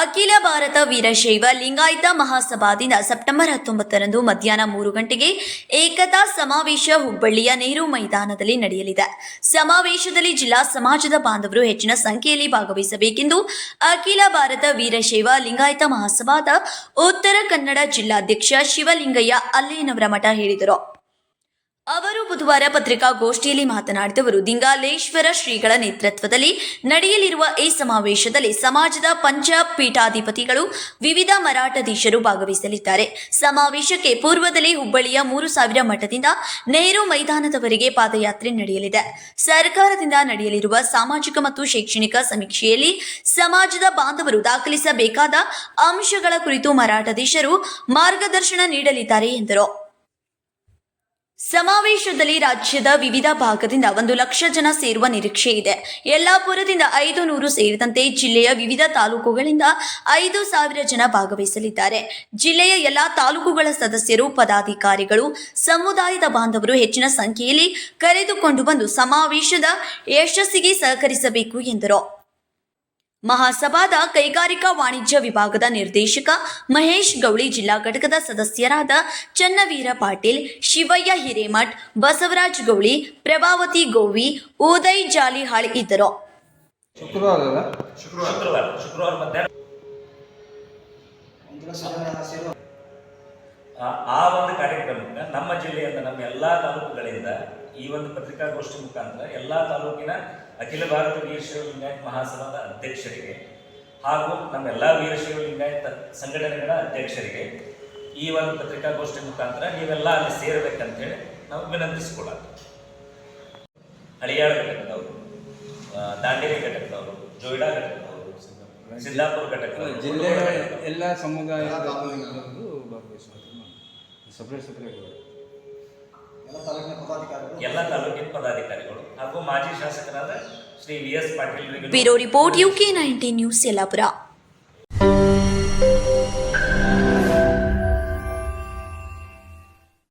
ಅಖಿಲ ಭಾರತ ವೀರಶೈವ ಲಿಂಗಾಯತ ಮಹಾಸಭಾದಿಂದ ಸೆಪ್ಟೆಂಬರ್ ಹತ್ತೊಂಬತ್ತರಂದು ಮಧ್ಯಾಹ್ನ ಮೂರು ಗಂಟೆಗೆ ಏಕತಾ ಸಮಾವೇಶ ಹುಬ್ಬಳ್ಳಿಯ ನೆಹರು ಮೈದಾನದಲ್ಲಿ ನಡೆಯಲಿದೆ. ಸಮಾವೇಶದಲ್ಲಿ ಜಿಲ್ಲಾ ಸಮಾಜದ ಬಾಂಧವರು ಹೆಚ್ಚಿನ ಸಂಖ್ಯೆಯಲ್ಲಿ ಭಾಗವಹಿಸಬೇಕೆಂದು ಅಖಿಲ ಭಾರತ ವೀರಶೈವ ಲಿಂಗಾಯತ ಮಹಾಸಭಾದ ಉತ್ತರ ಕನ್ನಡ ಜಿಲ್ಲಾಧ್ಯಕ್ಷ ಶಿವಲಿಂಗಯ್ಯ ಅಲ್ಲೇನವರ ಮಠ ಹೇಳಿದರು. ಅವರು ಬುಧವಾರ ಪತ್ರಿಕಾಗೋಷ್ಠಿಯಲ್ಲಿ ಮಾತನಾಡಿದವರು, ದಿಂಗಾಲೇಶ್ವರ ಶ್ರೀಗಳ ನೇತೃತ್ವದಲ್ಲಿ ನಡೆಯಲಿರುವ ಈ ಸಮಾವೇಶದಲ್ಲಿ ಸಮಾಜದ ಪಂಜಾಬ್ ಪೀಠಾಧಿಪತಿಗಳು, ವಿವಿಧ ಮರಾಠಧೀಶರು ಭಾಗವಹಿಸಲಿದ್ದಾರೆ. ಸಮಾವೇಶಕ್ಕೆ ಪೂರ್ವದಲ್ಲಿ ಹುಬ್ಬಳ್ಳಿಯ ಮೂರು ಸಾವಿರ ಮಠದಿಂದ ನೆಹರು ಮೈದಾನದವರೆಗೆ ಪಾದಯಾತ್ರೆ ನಡೆಯಲಿದೆ. ಸರ್ಕಾರದಿಂದ ನಡೆಯಲಿರುವ ಸಾಮಾಜಿಕ ಮತ್ತು ಶೈಕ್ಷಣಿಕ ಸಮೀಕ್ಷೆಯಲ್ಲಿ ಸಮಾಜದ ಬಾಂಧವರು ದಾಖಲಿಸಬೇಕಾದ ಅಂಶಗಳ ಕುರಿತು ಮರಾಠಧೀಶರು ಮಾರ್ಗದರ್ಶನ ನೀಡಲಿದ್ದಾರೆ ಎಂದರು. ಸಮಾವೇಶದಲ್ಲಿ ರಾಜ್ಯದ ವಿವಿಧ ಭಾಗದಿಂದ ಒಂದು ಲಕ್ಷ ಜನ ಸೇರುವ ನಿರೀಕ್ಷೆ ಇದೆ. ಯಲ್ಲಾಪುರದಿಂದ ಐದು ನೂರು ಸೇರಿದಂತೆ ಜಿಲ್ಲೆಯ ವಿವಿಧ ತಾಲೂಕುಗಳಿಂದ ಐದು ಸಾವಿರ ಜನ ಭಾಗವಹಿಸಲಿದ್ದಾರೆ. ಜಿಲ್ಲೆಯ ಎಲ್ಲಾ ತಾಲೂಕುಗಳ ಸದಸ್ಯರು, ಪದಾಧಿಕಾರಿಗಳು, ಸಮುದಾಯದ ಬಾಂಧವರು ಹೆಚ್ಚಿನ ಸಂಖ್ಯೆಯಲ್ಲಿ ಕರೆದುಕೊಂಡು ಬಂದು ಸಮಾವೇಶದ ಯಶಸ್ಸಿಗೆ ಸಹಕರಿಸಬೇಕು ಎಂದರು. ಮಹಾಸಭಾದ ಕೈಗಾರಿಕಾ ವಾಣಿಜ್ಯ ವಿಭಾಗದ ನಿರ್ದೇಶಕ ಮಹೇಶ್ ಗೌಳಿ ಜಿಲ್ಲಾ ಘಟಕದ ಸದಸ್ಯರಾದ ಚನ್ನವೀರ ಪಾಟೀಲ್ ಶಿವಯ್ಯ ಹಿರೇಮಠ್ ಬಸವರಾಜ್ ಗೌಳಿ ಪ್ರಭಾವತಿ ಗೋವಿ ಉದಯ್ ಜಾಲಿಹಾಳ್ ಇದ್ದರು. ಶುಕ್ರವಾರ ಅಲ್ಲ ಶುಕ್ರವಾರ ಶುಕ್ರವಾರ ಮಧ್ಯಾಹ್ನ ಆ- ಒಂದು ಕಾರ್ಯಕ್ರಮಕ್ಕೆ ನಮ್ಮ ಜಿಲ್ಲೆಯಿಂದ ನಮ್ಮ ಎಲ್ಲ ತಾಲೂಕುಗಳಿಂದ ಈ ಒಂದು ಪತ್ರಿಕಾಗೋಷ್ಠಿ ಮುಖಾಂತರ ಎಲ್ಲ ತಾಲೂಕಿನ ಅಖಿಲ ಭಾರತ ವೀರಶೈವ ಲಿಂಗಾಯತ್ ಮಹಾಸಭಾದ ಅಧ್ಯಕ್ಷರಿಗೆ ಹಾಗೂ ನಮ್ಮ ಎಲ್ಲಾ ವೀರಶೈವ ಲಿಂಗಾಯತ ಸಂಘಟನೆಗಳ ಅಧ್ಯಕ್ಷರಿಗೆ ಈ ಒಂದು ಪತ್ರಿಕಾಗೋಷ್ಠಿ ಮುಖಾಂತರ ನೀವೆಲ್ಲ ಅಲ್ಲಿ ಸೇರಬೇಕಂತೇಳಿ ನಾವು ವಿನಂತಿಸಿಕೊಳ್ಳ ಹಳಿಯಾಳ ಘಟಕದವರು ದಾಂಡೇರಿ ದಾಂಡೇಲಿ ಘಟಕದವರು, ಜೋಯಿಡಾ ಘಟಕದವರು ಸಿದ್ದಾಪುರ ಘಟಕ ಜಿಲ್ಲೆಯ. ಎಲ್ಲ ಸಮುದಾಯ ಭಾಗವಹಿಸುವುದು ಸಪ್ರೇಟ್ ಸಪ್ರೇಟ್ ಎಲ್ಲ ತಾಲೂಕಿನ ಪದಾಧಿಕಾರಿಗಳು? ಹಾಗೂ ಮಾಜಿ ಶಾಸಕರಾದ Shri V S Patil bureau report UK nineteen news Yellapur.